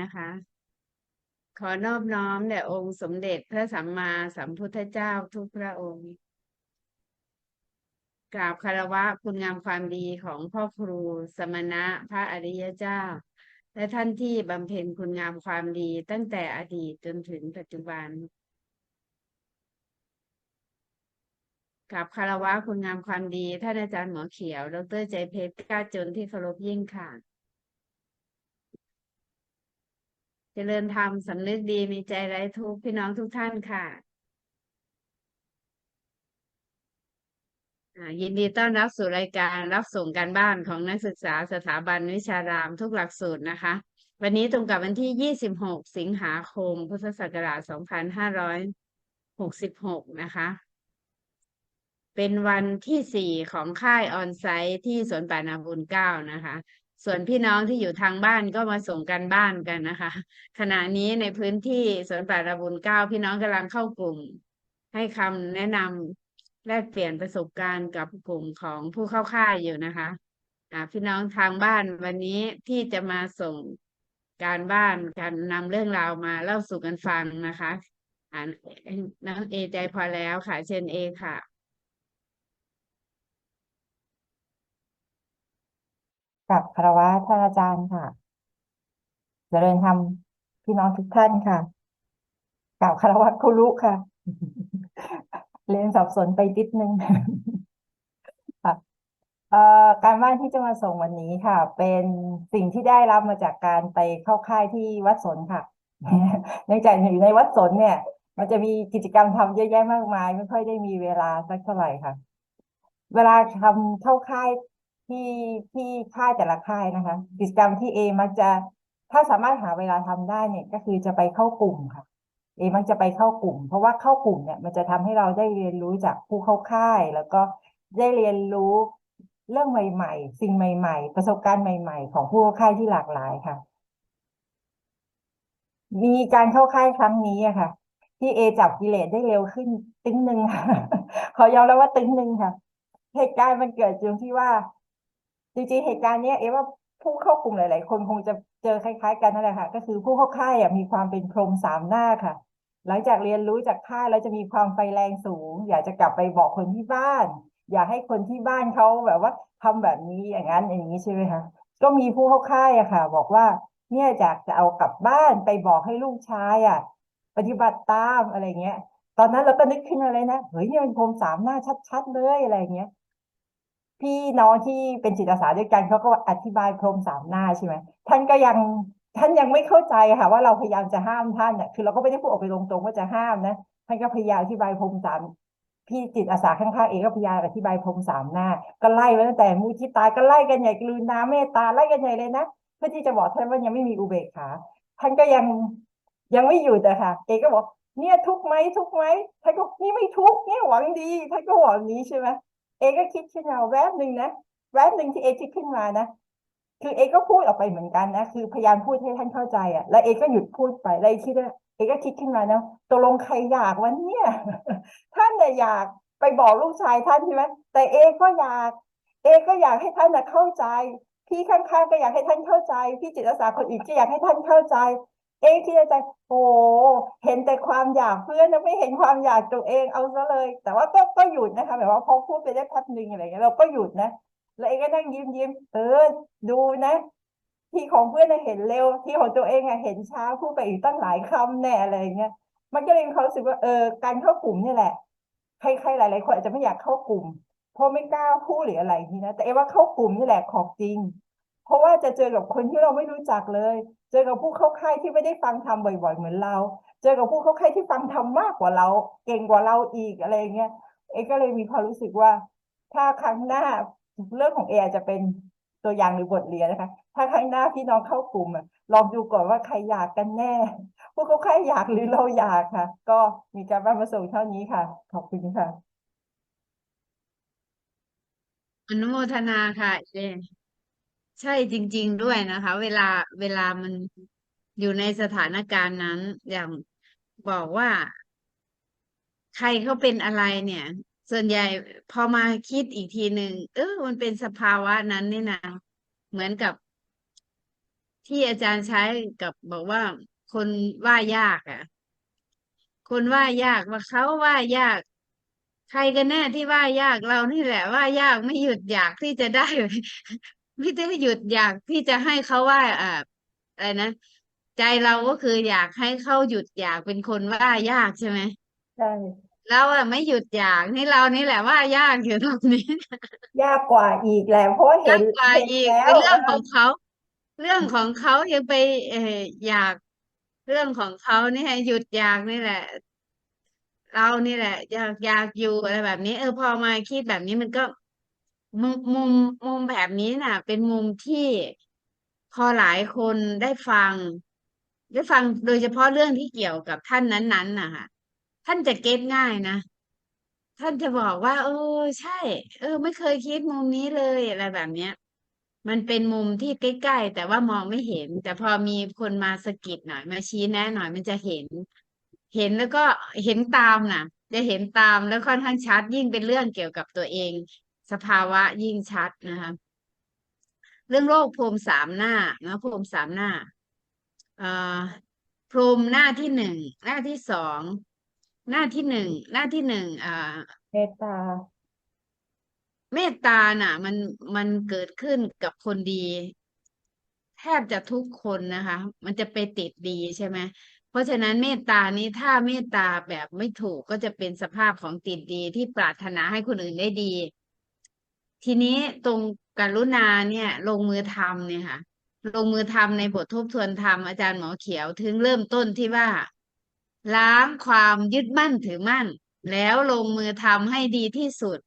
นะคะ ขอนอบน้อมแด่องค์สมเด็จพระสัมมาสัมพุทธเจ้าทุกพระองค์ กราบคารวะคุณงามความดีของพ่อครูสมณะพระอริยเจ้า และท่านที่บำเพ็ญคุณงามความดีตั้งแต่อดีตจนถึงปัจจุบันกราบคารวะคุณงามความดี ท่านอาจารย์หมอเขียว ดรใจเพชรก้าจนที่เคารพยิ่งค่ะ เจริญธรรมสำนึกดีมีใจไร้ทุกข์พี่น้องทุกท่านค่ะยินดีต้อนรับสู่รายการรับส่งการบ้านของนักศึกษาสถาบันวิชารามทุกหลักสูตรนะคะ วันนี้ตรงกับวันที่ 26 สิงหาคม พุทธศักราช 2566 นะคะ เป็นวันที่สี่ของค่ายออนไซต์ที่สวนป่านาบุญเก้านะคะ ส่วนพี่น้องที่อยู่ทางบ้านก็มาส่งกันบ้านกันนะคะ ขณะนี้ในพื้นที่สวนป่านาบุญเก้าพี่น้องกำลังเข้ากลุ่ม ให้คำแนะนำแลกเปลี่ยนประสบการณ์กับกลุ่มของผู้เข้าค่ายอยู่นะคะพี่น้องทางบ้านวันนี้ที่จะมาส่งการบ้านการนำเรื่องราวมาเล่าสู่กันฟังนะคะอ่าน้องเอใจพอแล้วค่ะเชิญเอค่ะ กับคารวะท่านอาจารย์ค่ะเจริญธรรมพี่น้องทุกท่านค่ะกับคารวะครูรุค่ะ เรียนสับสนไปนิดนึงค่ะเอ่อการบ้านที่จะมาส่งวันนี้ค่ะ เป็นสิ่งที่ได้รับมาจากการไปเข้าค่ายที่วัดสนค่ะเนื่องจากอยู่ในวัดสนเนี่ย มันจะมีกิจกรรมทำเยอะแยะมากมาย ไม่ค่อยได้มีเวลาสักเท่าไหร่ค่ะ เวลาทำเข้าค่าย ที่ที่ค่ายแต่ละค่ายนะคะ กิจกรรมที่เอมักจะถ้าสามารถหาเวลาทำได้เนี่ย ก็คือจะไปเข้ากลุ่มค่ะ เอมักจะไปเข้ากลุ่ม เพราะว่าเข้ากลุ่มเนี่ยมันจะทำให้เราได้เรียนรู้จากผู้เข้าค่าย แล้วก็ได้เรียนรู้เรื่องใหม่ ๆ สิ่งใหม่ ๆ ประสบการณ์ใหม่ ๆ ของผู้เข้าค่ายที่หลากหลายค่ะ มีการเข้าค่ายครั้งนี้อะค่ะที่เอจับกิเลสได้เร็วขึ้นตึ้งหนึ่งค่ะขอยอมรับว่าตึ้งหนึ่งค่ะ เหตุการณ์มันเกิดตรงที่ว่า จริงๆเหตุการณ์เนี้ยเอว่าผู้เข้ากลุ่มหลาย ๆ คนคงจะเจอคล้าย ๆ กันนั่นแหละค่ะ ก็คือผู้เข้าค่ายอะมีความเป็นพรหมสามหน้าค่ะ หลังจากเรียนรู้จากค่ายแล้วจะมีความไฟแรงสูง อยากจะกลับไปบอกคนที่บ้าน อยากให้คนที่บ้านเขาแบบว่าทำแบบนี้อย่างนั้นอย่างนี้ใช่ไหมคะก็มีผู้เข้าค่ายอะค่ะ บอกว่าเนี่ยอยากจะเอากลับบ้านไปบอกให้ลูกชายอะปฏิบัติตามอะไรเงี้ย ตอนนั้นเราก็นึกขึ้นมาเลยนะเฮ้ยเนี่ยมันพรหมสามหน้าชัด ๆ เลยอะไรเงี้ย พี่น้องที่เป็นจิตอาสาด้วยกันเขาก็อธิบายพรหมสามหน้าใช่ไหมท่านก็ยังท่านยังไม่เข้าใจค่ะ ว่าเราพยายามจะห้ามท่านเนี่ยคือเราก็ไม่ได้พูดออกไปตรงๆว่าจะห้ามนะท่านก็พยายามอธิบายพรหมสามพี่จิตอาสาข้างๆเองก็พยายามอธิบายพรหมสามหน้า ก็ไล่มาตั้งแต่มูที่ตายก็ไล่กันใหญ่กรุณาเมตตาไล่กันใหญ่เลยนะเพื่อที่จะบอกท่านว่ายังไม่มีอุเบกขาท่านก็ยังยังไม่หยุดอะค่ะ เอก็บอกเนี่ยทุกไหมทุกไหมท่านก็นี่ไม่ทุกเนี่ยหวังดีท่านก็หวังนี้ใช่ไหม เอก็คิดขึ้นมาแวบหนึ่งนะแวบหนึ่งที่เอคิดขึ้นมานะคือเอก็พูดออกไปเหมือนกันนะคือพยายามพูดให้ท่านเข้าใจอะ แล้วเอก็หยุดพูดไปแล้วคิดว่าเอก็คิดขึ้นมานะตกลงใครอยากวันเนี่ย ท่านเนี่ยอยากไปบอกลูกชายท่านใช่ไหมแต่เอก็อยาก เอก็อยากให้ท่านน่ะเข้าใจ พี่ข้างๆก็อยากให้ท่านเข้าใจ พี่จิตอาสาคนอื่นก็อยากให้ท่านเข้าใจ เองคิดในใจโอ้เห็นแต่ความอยากเพื่อนไม่เห็นความอยากตัวเองเอาซะเลย แต่ว่าก็ก็หยุดนะคะแบบว่าพอพูดไปได้แป๊บหนึ่งอะไรเงี้ยเราก็หยุดนะแล้วเองก็นั่งยิ้มยิ้มเออ ดูนะที่ของเพื่อนเห็นเร็ว ที่ของตัวเองอะเห็นช้าพูดไปอีกตั้งหลายคำแน่อะไรเงี้ยมันก็เลยมีความรู้สึกว่าเออการเข้ากลุ่มนี่แหละใครๆหลายๆคนอาจจะไม่อยากเข้ากลุ่ม เพราะไม่กล้าพูดหรืออะไรอย่างนี้นะแต่เอว่าเข้ากลุ่มนี่แหละของจริง เพราะว่าจะเจอกับคนที่เราไม่รู้จักเลย เจอกับผู้เข้าค่ายที่ไม่ได้ฟังธรรมบ่อย ๆ เหมือนเรา เจอกับผู้เข้าค่ายที่ฟังธรรมมากกว่าเรา เก่งกว่าเราอีกอะไรเงี้ยเอก็เลยมีความรู้สึกว่า ถ้าครั้งหน้าเรื่องของเอจะเป็นตัวอย่างหรือบทเรียนนะคะ ถ้าครั้งหน้าพี่น้องเข้ากลุ่มลองดูก่อนว่าใครอยากกันแน่ พวกเขาใครอยากหรือเราอยากค่ะ ก็มีการบ้านมาส่งเท่านี้ค่ะ ขอบคุณค่ะอนุโมทนาค่ะเอ ใช่จริง ๆ ด้วยนะคะ เวลาเวลามันอยู่ในสถานการณ์นั้น อย่างบอกว่า ใครเขาเป็นอะไรเนี่ย ส่วนใหญ่พอมาคิดอีกทีหนึ่งเออมันเป็นสภาวะนั้นนี่นะเหมือนกับที่อาจารย์ใช้กับบอกว่า คนว่ายากอะ คนว่ายากว่าเขาว่ายาก ใครกันแน่ที่ว่ายากเรานี่แหละว่ายากไม่หยุดอยากที่จะได้ ไม่ได้หยุดอยากที่จะให้เขาว่าอ่าอะไรนะใจเราก็คืออยากให้เขาหยุดอยากเป็นคนว่ายากใช่ไหมใช่เราอะไม่หยุดอยากนี่เรานี่แหละว่ายากอยู่ตรงนี้ ยากกว่าอีกแหละเพราะว่าเห็ยานกกว่าเห็นอีกแล้วเป็นเรื่องเอขอองเขา เรื่องของเขายังไปเอออยากเรื่องของเขานี่ให้หยุดอยากนี่แหละ เรานี่แหละ อยากอยากอยู่อะไรแบบนี้ เออพอมาคิดแบบนี้มันก็ มุมมุมมุมแบบนี้น่ะ เป็นมุมที่พอหลายคนได้ฟัง ได้ฟังโดยเฉพาะเรื่องที่เกี่ยวกับท่านนั้นๆนะคะท่านจะเก็ตง่ายนะ ท่านจะบอกว่าเออใช่ เออ ไม่เคยคิดมุมนี้เลยอะไรแบบเนี้ย มันเป็นมุมที่ใกล้ๆแต่ว่ามองไม่เห็น แต่พอมีคนมาสะกิดหน่อยมาชี้แนะหน่อยมันจะเห็น เห็นแล้วก็เห็นตามน่ะ จะเห็นตามแล้วค่อนข้างชัดยิ่งเป็นเรื่องเกี่ยวกับตัวเอง สภาวะยิ่งชัดนะคะเรื่องโรคพรมสามหน้านะพรมสามหน้าเอ่อพรมหน้าที่หนึ่งหน้าที่สองหน้าที่หนึ่งหน้าที่หนึ่งอ่าเมตตา เมตตาน่ะ มันมันเกิดขึ้นกับคนดี แทบจะทุกคนนะคะ มันจะไปติดดีใช่ไหมเพราะฉะนั้นเมตตานี้ถ้าเมตตาแบบไม่ถูกก็จะเป็นสภาพของติดดีที่ปรารถนาให้คนอื่นได้ดี ทีนี้ตรงกรุณาเนี่ย ลงมือทำเนี่ยค่ะ ลงมือทำในบททบทวนธรรมอาจารย์หมอเขียวถึงเริ่มต้นที่ว่า ล้างความยึดมั่นถือมั่น แล้วลงมือทำให้ดีที่สุด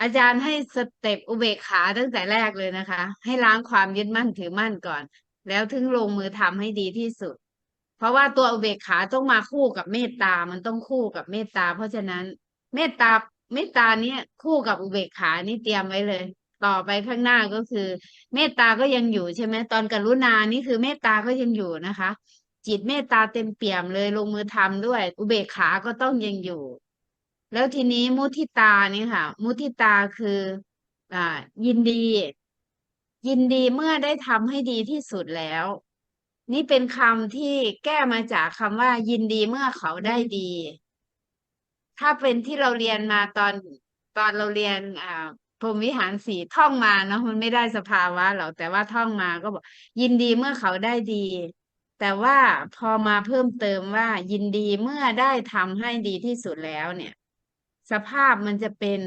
อาจารย์ให้สเต็ปอุเบกขาตั้งแต่แรกเลยนะคะ ให้ล้างความยึดมั่นถือมั่นก่อน แล้วถึงลงมือทำให้ดีที่สุด เพราะว่าตัวอุเบกขาต้องมาคู่กับเมตตามันต้องคู่กับเมตตา เพราะฉะนั้นเมตตา เมตตาเนี้ยคู่กับอุเบกขานี่เตรียมไว้เลย ต่อไปข้างหน้าก็คือ เมตตาก็ยังอยู่ใช่ไหมตอนกรุณานี่คือเมตตาก็ยังอยู่นะคะ จิตเมตตาเต็มเปี่ยมเลยลงมือทำด้วย อุเบกขาก็ต้องยังอยู่ แล้วทีนี้มุทิตานี่ค่ะ มุทิตาคืออ่ายินดี ยินดีเมื่อได้ทำให้ดีที่สุดแล้ว นี่เป็นคำที่แก้มาจากคำว่า ยินดีเมื่อเขาได้ดี ถ้าเป็นที่เราเรียนมาตอนตอนเราเรียนอ่าพรหมวิหารสี่ท่องมาเนาะมันไม่ได้สภาวะหรอกแต่ว่าท่องมาก็บอก ยินดีเมื่อเขาได้ดี แต่ว่าพอมาเพิ่มเติมว่า ยินดีเมื่อได้ทำให้ดีที่สุดแล้วเนี่ย สภาพมันจะเป็น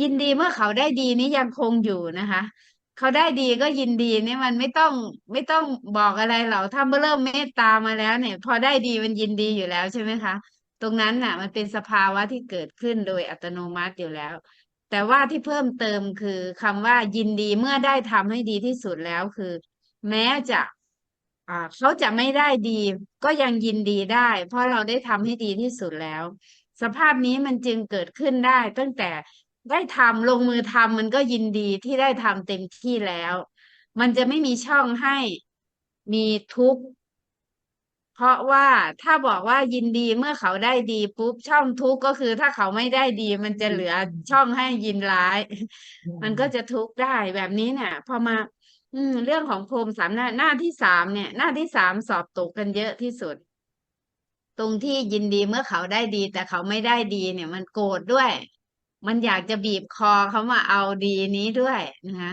ยินดีเมื่อเขาได้ดีนี้ยังคงอยู่นะคะ เขาได้ดีก็ยินดีเนี่ยมันไม่ต้องไม่ต้องบอกอะไรหรอกถ้าเมื่อเริ่มเมตตามาแล้วเนี่ย พอได้ดีมันยินดีอยู่แล้วใช่ไหมคะ ตรงนั้นน่ะ มันเป็นสภาวะที่เกิดขึ้นโดยอัตโนมัติอยู่แล้ว แต่ว่าที่เพิ่มเติมคือคำว่ายินดีเมื่อได้ทำให้ดีที่สุดแล้วคือ แม้จะเขาจะไม่ได้ดี ก็ยังยินดีได้ เพราะเราได้ทำให้ดีที่สุดแล้ว สภาพนี้มันจึงเกิดขึ้นได้ ตั้งแต่ได้ทำลงมือทำมันก็ยินดีที่ได้ทำเต็มที่แล้ว มันจะไม่มีช่องให้มีทุกข์ เพราะว่าถ้าบอกว่ายินดีเมื่อเขาได้ดีปุ๊บช่องทุกข์ก็คือถ้าเขาไม่ได้ดี มันจะเหลือช่องให้ยินร้าย มันก็จะทุกข์ได้แบบนี้เนี่ยพอมา อืม เรื่องของพรหมสามหน้าหน้าที่สามเนี่ย หน้าที่สามสอบตกกันเยอะที่สุด ตรงที่ยินดีเมื่อเขาได้ดี แต่เขาไม่ได้ดีเนี่ย มันโกรธด้วย มันอยากจะบีบคอเขามาเอาดีนี้ด้วยนะคะ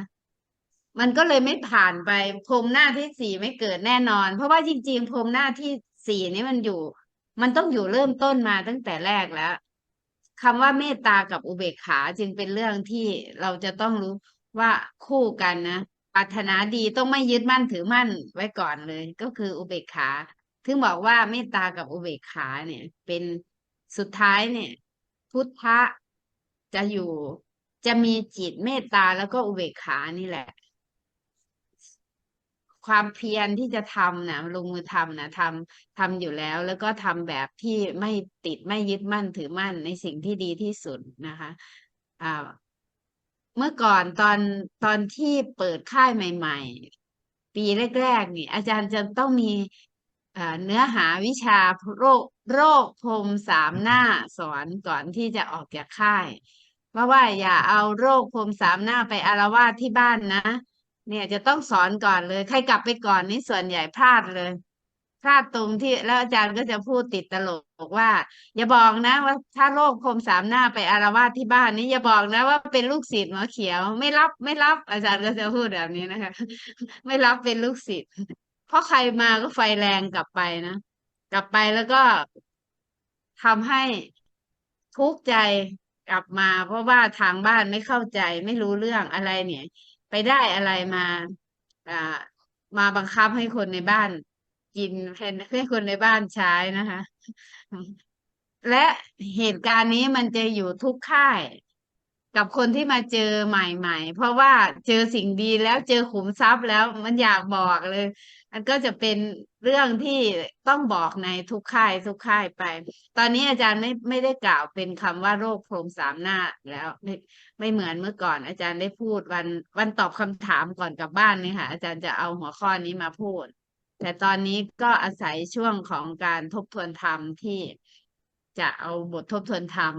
มันก็เลยไม่ผ่านไปพรมหน้าที่สี่ไม่เกิดแน่นอน เพราะว่าจริง ๆพรมหน้าที่สี่นี้มันอยู่ มันต้องอยู่เริ่มต้นมาตั้งแต่แรกแล้วคำว่าเมตตากับอุเบกขาจึงเป็นเรื่องที่เราจะต้องรู้ว่าคู่กันนะปรารถนาดีต้องไม่ยึดมั่นถือมั่นไว้ก่อนเลย ก็คืออุเบกขาถึงบอกว่าเมตตากับอุเบกขาเนี่ย เป็นสุดท้ายเนี่ย พุทธะจะอยู่จะมีจิตเมตตาแล้วก็อุเบกขานี่แหละ ความเพียรที่จะทำนะลงมือทำนะทำทำอยู่แล้ว แล้วก็ทำแบบที่ไม่ติดไม่ยึดมั่นถือมั่นในสิ่งที่ดีที่สุดนะคะอ่าเมื่อก่อนตอนตอนที่เปิดค่ายใหม่ ๆ ปีแรกๆนี่ อาจารย์จะต้องมีเนื้อหาวิชาโรคโรคพรมสามหน้าสอนก่อนที่จะออกจากค่ายว่าว่าอย่าเอาโรคพรมสามหน้าไปอาละวาดที่บ้านนะ เนี่ยจะต้องสอนก่อนเลย ใครกลับไปก่อนนี่ส่วนใหญ่พลาดเลย พลาดตรงที่แล้วอาจารย์ก็จะพูดติดตลกบอกว่า อย่าบอกนะว่าถ้าโลกคมสามหน้าไปอารวาสที่บ้านนี้อย่าบอกนะว่าเป็นลูกศิษย์หมอเขียว ไม่รับไม่รับ อาจารย์ก็จะพูดแบบนี้นะคะ ไม่รับเป็นลูกศิษย์เพราะใครมาก็ไฟแรงกลับไปนะกลับไปแล้วก็ทำให้ทุกข์ใจกลับมา เพราะว่าทางบ้านไม่เข้าใจไม่รู้เรื่องอะไรเนี่ย ไปได้อะไรมา อ่า มาบังคับให้คนในบ้านกินแทนให้คนในบ้านใช้นะคะ และเหตุการณ์นี้มันจะอยู่ทุกค่ายกับคนที่มาเจอใหม่ ๆ เพราะว่าเจอสิ่งดีแล้วเจอขุมทรัพย์แล้วมันอยากบอกเลย มันก็จะเป็นเรื่องที่ต้องบอกในทุกค่ายทุกค่ายไป ตอนนี้อาจารย์ไม่ไม่ได้กล่าวเป็นคำว่าโรคโพรงสามหน้าแล้วไม่ไม่เหมือนเมื่อก่อน อาจารย์ได้พูดวันวันตอบคำถามก่อนกลับบ้านนี่ค่ะ อาจารย์จะเอาหัวข้อนี้มาพูด แต่ตอนนี้ก็อาศัยช่วงของการทบทวนธรรมที่จะเอาบททบทวนธรรม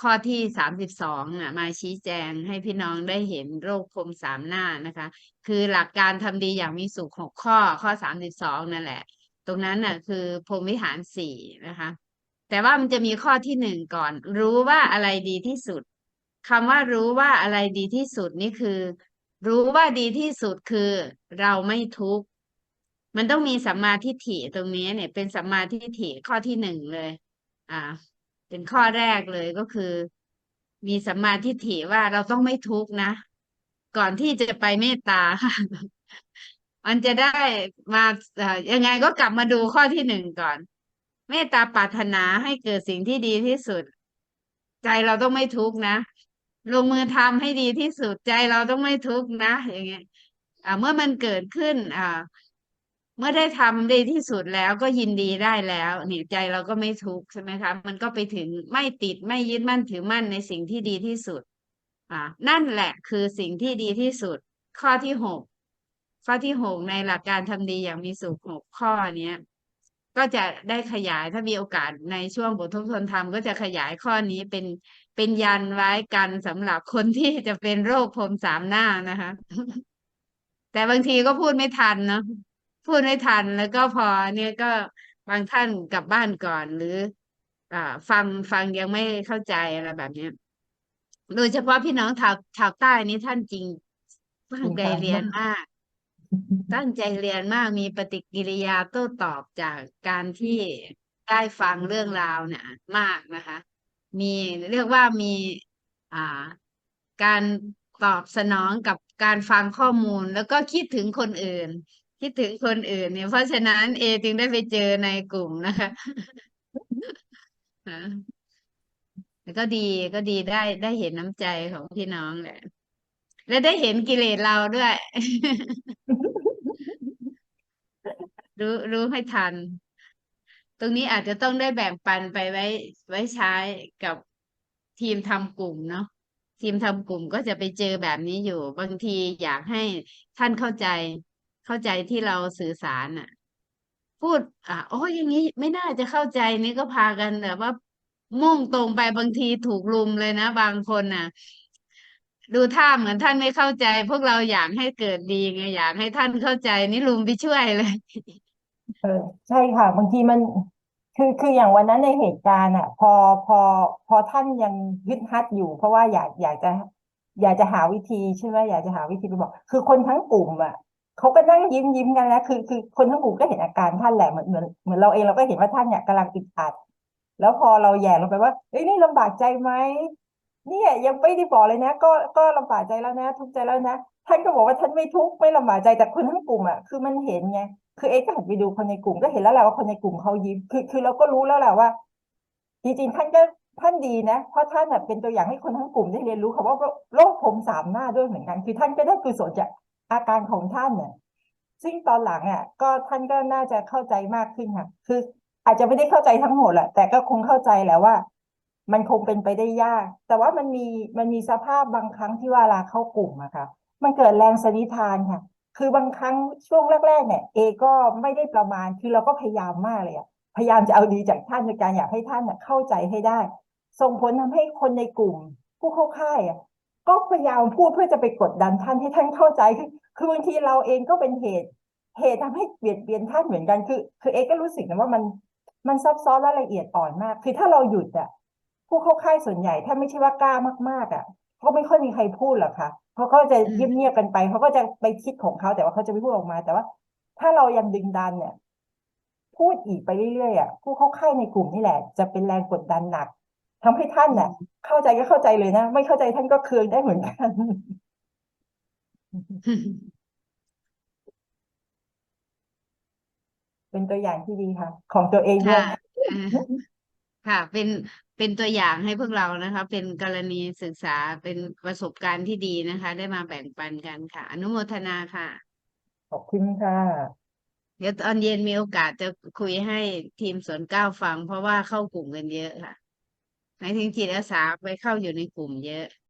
ข้อที่สามสิบสองน่ะมาชี้แจงให้พี่น้องได้เห็นโรคคมสามหน้านะคะ คือหลักการทำดีอย่างมีสุขหกข้อข้อสามสิบสองนั่นแหละ ตรงนั้นน่ะคือพรมวิหารสี่นะคะ แต่ว่ามันจะมีข้อที่หนึ่งก่อน รู้ว่าอะไรดีที่สุดคำว่ารู้ว่าอะไรดีที่สุดนี่คือ รู้ว่าดีที่สุดคือเราไม่ทุกข์มันต้องมีสัมมาทิฏฐิตรงนี้เนี่ยเป็นสัมมาทิฏฐิข้อที่หนึ่งเลย อ่า เป็นข้อแรกเลยก็คือ มีสัมมาทิฏฐิว่าเราต้องไม่ทุกข์นะ ก่อนที่จะไปเมตตามันจะได้มาเอ่อยังไงก็กลับมาดูข้อที่หนึ่งก่อน เมตตาปรารถนาให้เกิดสิ่งที่ดีที่สุด ใจเราต้องไม่ทุกข์นะลงมือทำให้ดีที่สุดใจเราต้องไม่ทุกข์นะ อย่างเงี้ยอ่าเมื่อมันเกิดขึ้นอ่า เมื่อได้ทำดีที่สุดแล้วก็ยินดีได้แล้วเนี่ยใจเราก็ไม่ทุกข์ใช่ไหมคะ มันก็ไปถึงไม่ติดไม่ยึดมั่นถือมั่นในสิ่งที่ดีที่สุด อ่า นั่นแหละคือสิ่งที่ดีที่สุด ข้อที่หกข้อที่หกในหลักการทำดีอย่างมีสุขหกข้อเนี้ย ก็จะได้ขยายถ้ามีโอกาสในช่วงบททบทวนธรรมก็จะขยายข้อนี้เป็นเป็นยันไว้กันสำหรับคนที่จะเป็นโรคพรมสามหน้านะคะ แต่บางทีก็พูดไม่ทันเนาะ พูดไม่ทันแล้วก็พอเนี่ยก็บางท่านกลับบ้านก่อนหรือ อ่า ฟังฟังยังไม่เข้าใจอะไรแบบเนี้ยโดยเฉพาะพี่น้องชาวชาวใต้นี่ท่านจริงตั้งใจเรียนมาก ตั้งใจเรียนมากมีปฏิกิริยาโต้ตอบจากการที่ได้ฟังเรื่องราวเนี่ย มากนะคะ มีเรียกว่ามีอ่า การตอบสนองกับการฟังข้อมูลแล้วก็คิดถึงคนอื่น คิดถึงคนอื่นเนี่ย เพราะฉะนั้นเอจึงได้ไปเจอในกลุ่มนะคะแล้วก็ดีก็ดีได้ได้เห็นน้ำใจของพี่น้องแหละ และได้เห็นกิเลสเราด้วย รู้รู้ให้ทัน ตรงนี้อาจจะต้องได้แบ่งปันไปไว้ ไว้ใช้กับทีมทำกลุ่มเนาะทีมทำกลุ่มก็จะไปเจอแบบนี้อยู่ บางทีอยากให้ท่านเข้าใจ เข้าใจที่เราสื่อสารอะ พูด อะโอ้ยอย่างนี้ไม่น่าจะเข้าใจนี่ก็พากันแบบว่ามุ่งตรงไปบางทีถูกลุมเลยนะ บางคนน่ะ ดูท่าเหมือนท่านไม่เข้าใจ พวกเราอยากให้เกิดดีไงอยากให้ท่านเข้าใจนี่ลุมไปช่วยเลย เออใช่ค่ะ บางทีมันคือคืออย่างวันนั้นในเหตุการณ์อะ พอพอพอท่านยังยึดฮัดอยู่ เพราะว่าอยากอยากจะ อยากจะหาวิธีใช่ไหมอยากจะหาวิธีไปบอก คือคนทั้งกลุ่มอะ เขาก็นั่งยิ้มยิ้มกันแล้วคือคือคนทั้งกลุ่มก็เห็นอาการท่านแหละเหมือนเหมือนเหมือนเราเองเราก็เห็นว่าท่านเนี่ยกำลังอึดอัด แล้วพอเราแย่ลงไปว่าเอ้ยนี่ลำบากใจไหมเนี่ยยังไม่ได้บอกเลยนะ ก็ก็ลำบากใจแล้วนะ ทุกข์ใจแล้วนะท่านก็บอกว่าท่านไม่ทุกข์ไม่ลำบากใจแต่คนทั้งกลุ่มอะคือมันเห็นไงคือเอ๊ะก็หันไปดูคนในกลุ่มก็เห็นแล้วแหละว่าคนในกลุ่มเขายิ้มคือคือเราก็รู้แล้วแหละว่า จริงๆท่านก็ท่านดีนะ เพราะท่านแบบเป็นตัวอย่างให้คนทั้งกลุ่มได้เรียนรู้คำว่าโรคผมสามหน้าด้วยเหมือนกัน คือท่านก็ได้กุศลจาก อาการของท่านเนี่ยซึ่งตอนหลังอะก็ท่านก็น่าจะเข้าใจมากขึ้นค่ะ คืออาจจะไม่ได้เข้าใจทั้งหมดแหละแต่ก็คงเข้าใจแหละว่า มันคงเป็นไปได้ยาก แต่ว่ามันมีมันมีสภาพบางครั้งที่เวลาเข้ากลุ่มอะค่ะ มันเกิดแรงสนิทานค่ะ คือบางครั้งช่วงแรกๆเนี่ยเอก็ไม่ได้ประมาณคือเราก็พยายามมากเลยอะพยายามจะเอาดีจากท่านในการอยากให้ท่านเข้าใจให้ได้ ส่งผลทำให้คนในกลุ่ม ผู้เข้าค่ายอะ ก็พยายามพูดเพื่อจะไปกดดันท่านให้ท่านเข้าใจคือคือบางทีเราเองก็เป็นเหตุ เหตุทำให้เปลี่ยนเปลี่ยนท่านเหมือนกันคือ คือเอกก็รู้สึกนะว่ามันมันซับซ้อนและละเอียดอ่อนมาก คือถ้าเราหยุดอะผู้เข้าค่ายส่วนใหญ่ถ้าไม่ใช่ว่ากล้ามากๆอะก็ไม่ค่อยมีใครพูดหรอกค่ะเขาก็จะอืมเงียบๆกันไปเขาก็จะไปคิดของเขาแต่ว่าเขาจะไม่พูดออกมาแต่ว่า ถ้าเรายังดึงดันเนี่ย พูดอีกไปเรื่อยๆอะผู้เข้าค่ายในกลุ่มนี่แหละ จะเป็นแรงกดดันหนัก ทำให้ท่านน่ะ เข้าใจก็เข้าใจเลยนะ ไม่เข้าใจท่านก็เคืองได้เหมือนกันเป็นตัวอย่างที่ดีค่ะ ของตัวเองด้วยค่ะเอ่อค่ะ เป็นเป็นตัวอย่างให้พวกเรานะคะ เป็นกรณีศึกษาเป็นประสบการณ์ที่ดีนะคะ ได้มาแบ่งปันกันค่ะ อนุโมทนาค่ะ ขอบคุณค่ะ เดี๋ยวตอนเย็นมีโอกาสจะคุยให้ทีมสวนเก้าฟัง เพราะว่าเข้ากลุ่มกันเยอะค่ะ หมายถึงจิตอาสาไปเข้าอยู่ในกลุ่มเยอะ